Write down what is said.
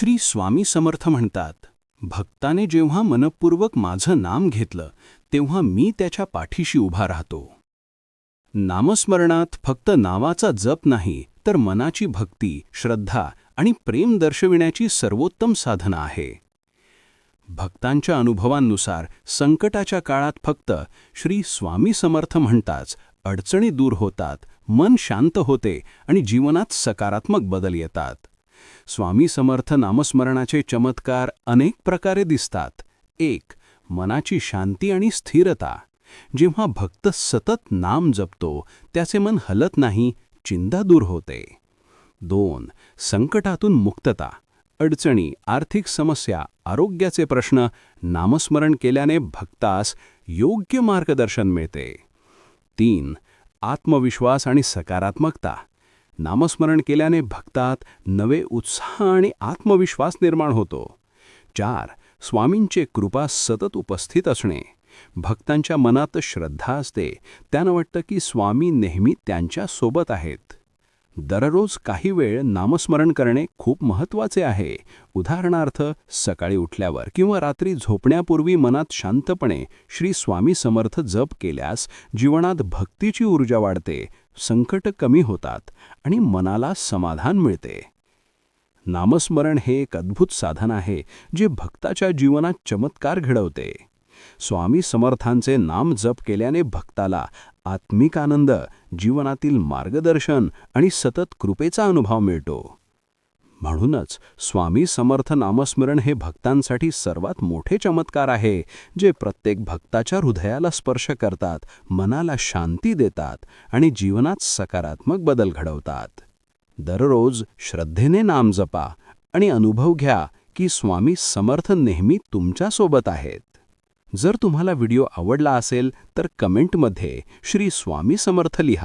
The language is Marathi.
श्री स्वामी समर्थ म्हणतात भक्ताने जेव्हा मनपूर्वक माझं नाम घेतलं तेव्हा मी त्याच्या पाठीशी उभा राहतो. नामस्मरणात फक्त नावाचा जप नाही तर मनाची भक्ती श्रद्धा आणि प्रेम दर्शविण्याची सर्वोत्तम साधना आहे. भक्तांच्या अनुभवांनुसार संकटाच्या काळात फक्त श्री स्वामी समर्थ म्हणताच अडचणी दूर होतात मन शांत होते आणि जीवनात सकारात्मक बदल येतात. स्वामी समर्थ नामस्मरणाचे चमत्कार अनेक प्रकारे दिसतात. एक मनाची शांती आणि स्थिरता. जेव्हा भक्त सतत नाम जपतो त्याचे मन हलत नाही चिंता दूर होते. दोन संकटातून मुक्तता. अडचणी आर्थिक समस्या आरोग्याचे प्रश्न नामस्मरण केल्याने भक्तास योग्य मार्गदर्शन मिळते. तीन आत्मविश्वास आणि सकारात्मकता. नामस्मरण केल्याने भक्तात नवे उत्साह आणि आत्मविश्वास निर्माण होतो. चार स्वामींचे कृपा सतत उपस्थित असणे. भक्तांच्या मनात श्रद्धा असते. त्यांना वाटतं की स्वामी नेहमी त्यांच्यासोबत आहेत. दररोज काही वेळ नामस्मरण करणे खूप महत्त्वाचे आहे. उदाहरणार्थ सकाळी उठल्यावर किंवा रात्री झोपण्यापूर्वी मनात शांतपणे श्री स्वामी समर्थ जप केल्यास जीवनात भक्तीची ऊर्जा वाढते. संकट कमी होतात आणि मनाला समाधान मिळते. नामस्मरण हे एक अद्भुत साधन आहे जे भक्ताच्या जीवनात चमत्कार घडवते. स्वामी समर्थांचे नाम जप केल्याने भक्ताला आत्मिक आनंद जीवनातील मार्गदर्शन आणि सतत कृपेचा अनुभव मिळतो. म्हणूनच स्वामी समर्थ नामस्मरण हे भक्तांसाठी सर्वात मोठे चमत्कार आहे जे प्रत्येक भक्ताच्या हृदयाला स्पर्श करतात मनाला शांती देतात आणि जीवनात सकारात्मक बदल घडवतात. दररोज श्रद्धेने नाम जपा आणि अनुभव घ्या की स्वामी समर्थ नेहमी तुमच्यासोबत आहेत. जर तुम्हाला व्हिडिओ आवडला असेल तर कमेंटमध्ये श्री स्वामी समर्थ लिहा.